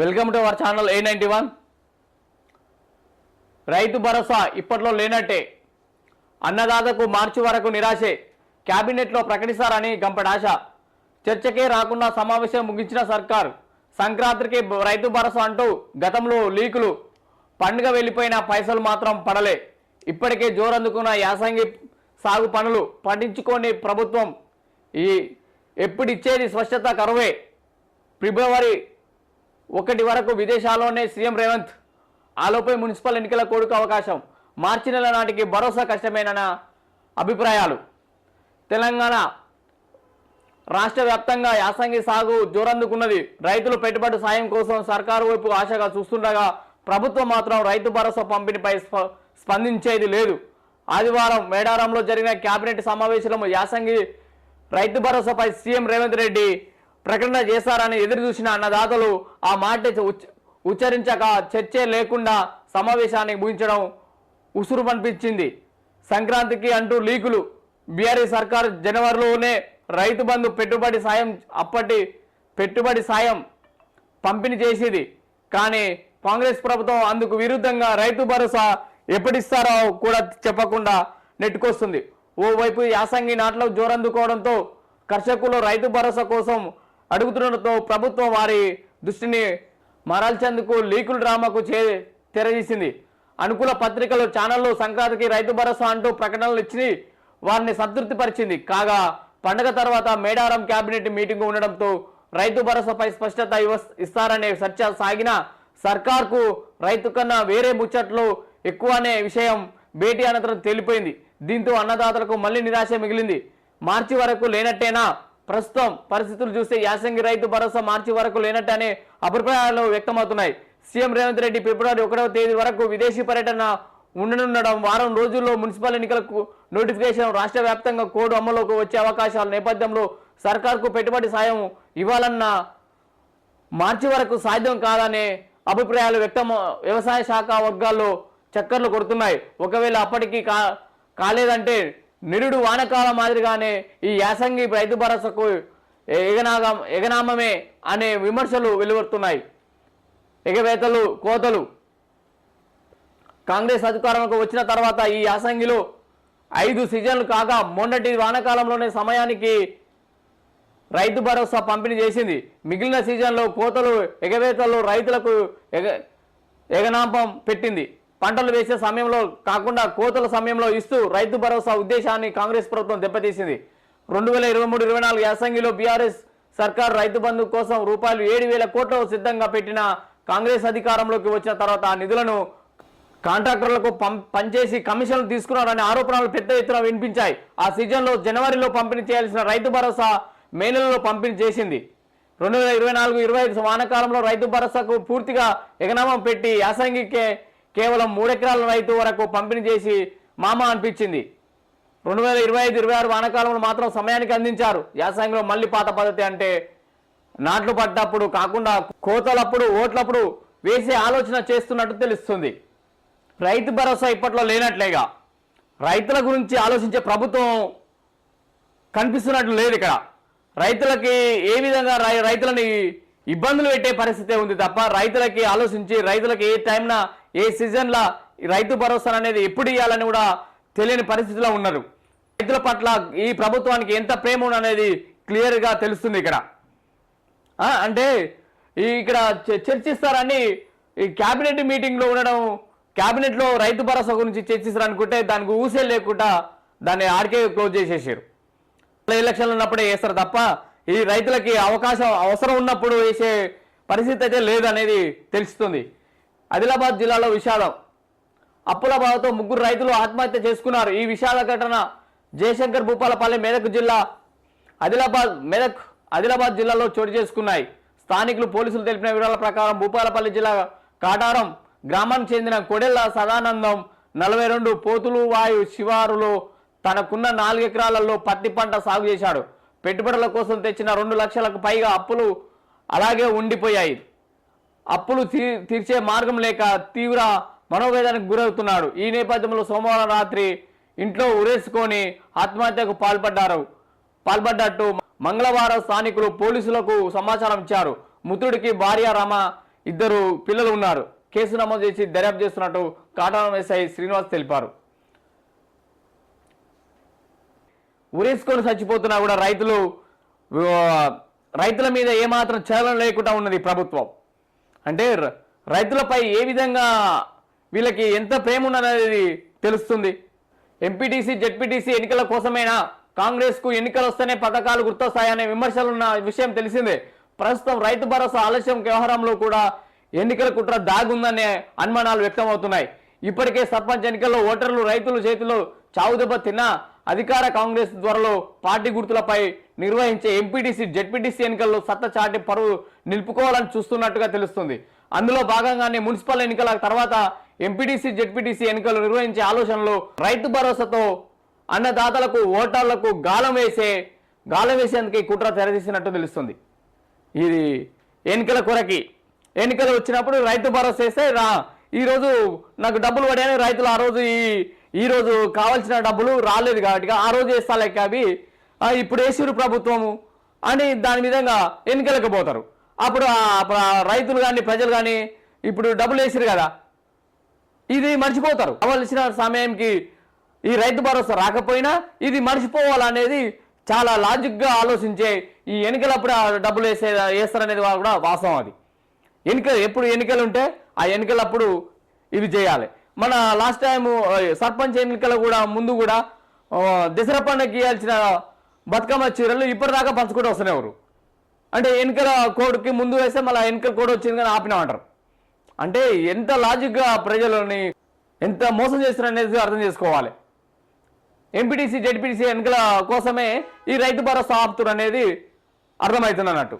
Welcome to our channel A ninety one Rythu Bharosa ఇప్పట్లో లేనట్టే. అన్నదాతకు మార్చి వరకు నిరాశే. క్యాబినెట్లో ప్రకటిస్తారని గంపడాశ. చర్చకే రాకుండా సమావేశం ముగించిన సర్కార్ సంక్రాంతికి రైతు భరోసా అంటూ గతంలో లీకులు. పండుగ వెళ్ళిపోయిన పైసలు మాత్రం పడలే. ఇప్పటికే జోరందుకున్న యాసంగి సాగు పనులు పండించుకొని ప్రభుత్వం ఈ ఎప్పుడిచ్చేది స్పష్టత కరువే. ఫిబ్రవరి ఒకటి వరకు విదేశాల్లోనే సీఎం రేవంత్. ఆలోపై మున్సిపల్ ఎన్నికల కోడుకు అవకాశం. మార్చి నెల నాటికి భరోసా కష్టమేనన్న అభిప్రాయాలు. తెలంగాణ రాష్ట్ర వ్యాప్తంగా యాసంగి సాగు జోరందుకున్నది. రైతులు పెట్టుబడి సాయం కోసం సర్కారు వైపు ఆశగా చూస్తుండగా ప్రభుత్వం మాత్రం రైతు భరోసా పంపిణీపై స్ప- స్పందించేది లేదు. ఆదివారం మేడారంలో జరిగిన కేబినెట్ సమావేశంలో యాసంగి రైతు భరోసాపై సీఎం రేవంత్ రెడ్డి ప్రకటన చేశారని ఎదురు చూసిన అన్నదాతలు ఆ మాట ఉచ్చరించక చర్చే లేకుండా సమావేశాన్ని ముగించడం ఉసురు పంపించింది సంక్రాంతికి అంటూ లీకులు. బీఆర్ఎస్ సర్కార్ జనవరిలోనే రైతు బంధు పెట్టుబడి సాయం అప్పటి పెట్టుబడి సాయం పంపిణీ చేసేది. కానీ కాంగ్రెస్ ప్రభుత్వం అందుకు విరుద్ధంగా రైతు భరోసా ఎప్పటిస్తారో కూడా చెప్పకుండా నెట్టుకొస్తుంది. ఓవైపు యాసంగి నాట్లో జోరందుకోవడంతో కర్షకులు రైతు భరోసా కోసం అడుగుతుండటంతో ప్రభుత్వం వారి దృష్టిని మరల్చేందుకు లీకుల డ్రామాకు చే తెరదీసింది. అనుకూల పత్రికలు ఛానళ్ళు సంక్రాంతికి రైతు భరోసా అంటూ ప్రకటనలు ఇచ్చి వారిని సంతృప్తిపరిచింది. కాగా పండగ తర్వాత మేడారం కేబినెట్ మీటింగ్ ఉండడంతో రైతు భరోసాపై స్పష్టత ఇవ్వ- ఇస్తారనే చర్చ సాగిన సర్కార్కు రైతు కన్నా వేరే ముచ్చట్లు ఎక్కువ అనే విషయం భేటీ అనంతరం తేలిపోయింది. దీంతో అన్నదాతలకు మళ్ళీ నిరాశ మిగిలింది. మార్చి వరకు లేనట్టేనా? ప్రస్తుతం పరిస్థితులు చూస్తే యాసంగి రైతు భరోసా మార్చి వరకు లేనట్టనే అనే అభిప్రాయాలు వ్యక్తమవుతున్నాయి. సీఎం రేవంత్ రెడ్డి ఫిబ్రవరి ఒకటవ తేదీ వరకు విదేశీ పర్యటన ఉండనుండడం వారం రోజుల్లో మున్సిపల్ ఎన్నికలకు నోటిఫికేషన్ రాష్ట్ర వ్యాప్తంగా కోడ్ అమలులోకి వచ్చే అవకాశాల నేపథ్యంలో సర్కార్కు పెట్టుబడి సాయం ఇవ్వాలన్న మార్చి వరకు సాధ్యం కాదనే అభిప్రాయాలు వ్యక్తం వ్యవసాయ శాఖ వర్గాల్లో చక్కర్లు కొడుతున్నాయి. ఒకవేళ అప్పటికి కా కాలేదంటే నిరుడు వానకాలం మాదిరిగానే ఈ యాసంగి రైతు భరోసాకు ఎగనాగం ఎగనామమే అనే విమర్శలు వెలువడుతున్నాయి. ఎగవేతలు కోతలు. కాంగ్రెస్ అధికారంలోకి వచ్చిన తర్వాత ఈ యాసంగిలో ఐదు సీజన్లు కాగా మొన్నటి వానకాలంలోనే సమయానికి రైతు భరోసా పంపిణీ చేసింది. మిగిలిన సీజన్లో కోతలు ఎగవేతలు రైతులకు ఎగ ఎగనాంపం పెట్టింది. పంటలు వేసే సమయంలో కాకుండా కోతల సమయంలో ఇస్తూ రైతు భరోసా ఉద్దేశాన్ని కాంగ్రెస్ ప్రభుత్వం దెబ్బతీసింది. రెండు వేల ఇరవై మూడు ఇరవై నాలుగు యాసంగిలో బీఆర్ఎస్ సర్కార్ రైతు బంధు కోసం రూపాయలు ఏడు వేల కోట్లు సిద్ధంగా పెట్టిన కాంగ్రెస్ అధికారంలోకి వచ్చిన తర్వాత ఆ నిధులను కాంట్రాక్టర్లకు పం పనిచేసి కమిషన్లు తీసుకున్నారనే ఆరోపణలు పెద్ద ఎత్తున వినిపించాయి. ఆ సీజన్లో జనవరిలో పంపిణీ చేయాల్సిన రైతు భరోసా మే నెలలో పంపిణీ చేసింది. రెండు వేల ఇరవై నాలుగు ఇరవై ఐదు వానాకాలంలో రైతు భరోసాకు పూర్తిగా ఎగనామం పెట్టి యాసంగికే కేవలం మూడెకరాల రైతు వరకు పంపిణీ చేసి మామ అనిపించింది. రెండు వేల ఇరవై ఐదు ఇరవై ఆరు వానాకాలంలో మాత్రం సమయానికి అందించారు. యాసంగిలో మళ్ళీ పాత పద్ధతి అంటే నాట్లు పడ్డప్పుడు కాకుండా కోతలప్పుడు ఓట్లప్పుడు వేసే ఆలోచన చేస్తున్నట్టు తెలుస్తుంది. రైతు భరోసా ఇప్పట్లో లేనట్లేగా. రైతుల గురించి ఆలోచించే ప్రభుత్వం కనిపిస్తున్నట్లు లేదు ఇక్కడ. రైతులకి ఏ విధంగా రై రైతులని ఇబ్బందులు పెట్టే పరిస్థితే ఉంది తప్ప రైతులకి ఆలోచించి రైతులకి ఏ టైంన ఏ సీజన్లో రైతు భరోసా అనేది ఎప్పుడు ఇవ్వాలని కూడా తెలియని పరిస్థితిలో ఉన్నారు. రైతుల పట్ల ఈ ప్రభుత్వానికి ఎంత ప్రేమ అనేది క్లియర్గా తెలుస్తుంది ఇక్కడ. అంటే ఈ ఇక్కడ చ- చర్చిస్తారని ఈ క్యాబినెట్ మీటింగ్లో ఉండడం క్యాబినెట్లో రైతు భరోసా గురించి చర్చిస్తారు అనుకుంటే దానికి ఊసే లేకుండా దాన్ని ఆడికే క్లోజ్ చేసేసారు. ఎలక్షన్లు ఉన్నప్పుడే వేస్తారు తప్ప ఈ రైతులకి అవకాశం అవసరం ఉన్నప్పుడు వేసే పరిస్థితి అయితే లేదనేది తెలుస్తుంది. ఆదిలాబాద్ జిల్లాలో విషాదం. అప్పుల బాధతో ముగ్గురు రైతులు ఆత్మహత్య చేసుకున్నారు. ఈ విషాద ఘటన జయశంకర్ భూపాలపల్లి మెదక్ జిల్లా ఆదిలాబాద్ మెదక్ ఆదిలాబాద్ జిల్లాలో చోటు చేసుకున్నాయి. స్థానికులు పోలీసులు తెలిపిన వివరాల ప్రకారం భూపాలపల్లి జిల్లా కాటారం గ్రామానికి చెందిన కొడెల్ల సదానందం నలభై రెండు పోతులు వాయు శివారులో తనకున్న నాలుగు ఎకరాలలో పత్తి పంట సాగు చేశాడు. పెట్టుబడుల కోసం తెచ్చిన రెండు లక్షలకు పైగా అప్పులు అలాగే ఉండిపోయాయి. అప్పులు తీ- తీర్చే మార్గం లేక తీవ్ర మనోవేదానికి గురవుతున్నాడు. ఈ నేపథ్యంలో సోమవారం రాత్రి ఇంట్లో ఉరేసుకొని ఆత్మహత్యకు పాల్పడ్డారు. పాల్పడ్డట్టు మంగళవారం స్థానికులు పోలీసులకు సమాచారం ఇచ్చారు. మృతుడికి భార్య రమ ఇద్దరు పిల్లలు ఉన్నారు. కేసు నమోదు చేసి దర్యాప్తు చేస్తున్నట్టు కాటారం ఎస్ఐ శ్రీనివాస్ తెలిపారు. ఉరేసుకొని చచ్చిపోతున్నా కూడా రైతులు రైతుల మీద ఏమాత్రం చలనం లేకుండా ఉన్నది ప్రభుత్వం. అంటే రైతులపై ఏ విధంగా వీళ్ళకి ఎంత ప్రేమ ఉన్నదనేది తెలుస్తుంది. ఎంపీటీసీ జెడ్పీటీసీ ఎన్నికల కోసమైనా కాంగ్రెస్కు ఎన్నికలు వస్తేనే పథకాలు గుర్తొస్తాయనే విమర్శలున్న విషయం తెలిసిందే. ప్రస్తుతం రైతు భరోసా ఆలస్యం వ్యవహారంలో కూడా ఎన్నికల కుట్ర దాగుందనే అనుమానాలు వ్యక్తమవుతున్నాయి. ఇప్పటికే సర్పంచ్ ఎన్నికల్లో ఓటర్లు రైతుల చేతిలో చావుదెబ్బ తిన్నా అధికార కాంగ్రెస్ త్వరలో పార్టీ గుర్తులపై నిర్వహించే ఎంపీటీసీ జెడ్పీటీసీ ఎన్నికల్లో సత్త చాటి పరువు నిలుపుకోవాలని చూస్తున్నట్టుగా తెలుస్తుంది. అందులో భాగంగానే మున్సిపల్ ఎన్నికల తర్వాత ఎంపీటీసీ జెడ్పీటీసీ ఎన్నికలు నిర్వహించే ఆలోచనలో రైతు భరోసాతో అన్నదాతలకు ఓటర్లకు గాలం వేసే గాలం వేసేందుకు ఈ కుట్ర తెరదీసినట్టు తెలుస్తుంది. ఇది ఎన్నికల కొరకి. ఎన్నికలు వచ్చినప్పుడు రైతు భరోసా వేస్తే రా ఈరోజు నాకు డబ్బులు పడాయని రైతులు ఆ రోజు ఈ ఈ రోజు కావాల్సిన డబ్బులు రాలేదు కాబట్టి ఆ రోజు వేస్తాలేక అవి? ఇప్పుడు వేసిరు ప్రభుత్వము అని దాని విధంగా ఎన్నికలకు పోతారు. అప్పుడు రైతులు కానీ ప్రజలు కానీ ఇప్పుడు డబ్బులు వేసిరు కదా. ఇది మర్చిపోతారు. కావలసిన సమయంకి ఈ రైతు భరోసా రాకపోయినా ఇది మర్చిపోవాలనేది చాలా లాజిక్గా ఆలోచించే ఈ ఎన్నికలప్పుడు ఆ డబ్బులు వేసే వేస్తారనేది కూడా వాస్తవం అది. ఎన్నికలు ఎప్పుడు ఎన్నికలు ఉంటే ఆ ఎన్నికలప్పుడు ఇది చేయాలి. మన లాస్ట్ టైము సర్పంచ్ ఎన్నికల కూడా ముందు కూడా దసరా పండుగకి ఇవ్వాల్సిన బతుకమ్మ చీరలు ఇప్పటిదాకా పంచుకుంటూ వస్తున్నారు అంటే ఎన్నికల కోడ్కి ముందు వేస్తే మళ్ళీ ఎన్నికల కోడ్ వచ్చింది కానీ ఆపినామంటారు అంటే ఎంత లాజిక్గా ప్రజలని ఎంత మోసం చేస్తున్నారనేది అర్థం చేసుకోవాలి. ఎంపీటీసీ జెడ్పీటీసీ ఎన్నికల కోసమే ఈ రైతు భరోసా ఆపుతున్నారు అనేది అర్థమవుతుంది అన్నట్టు.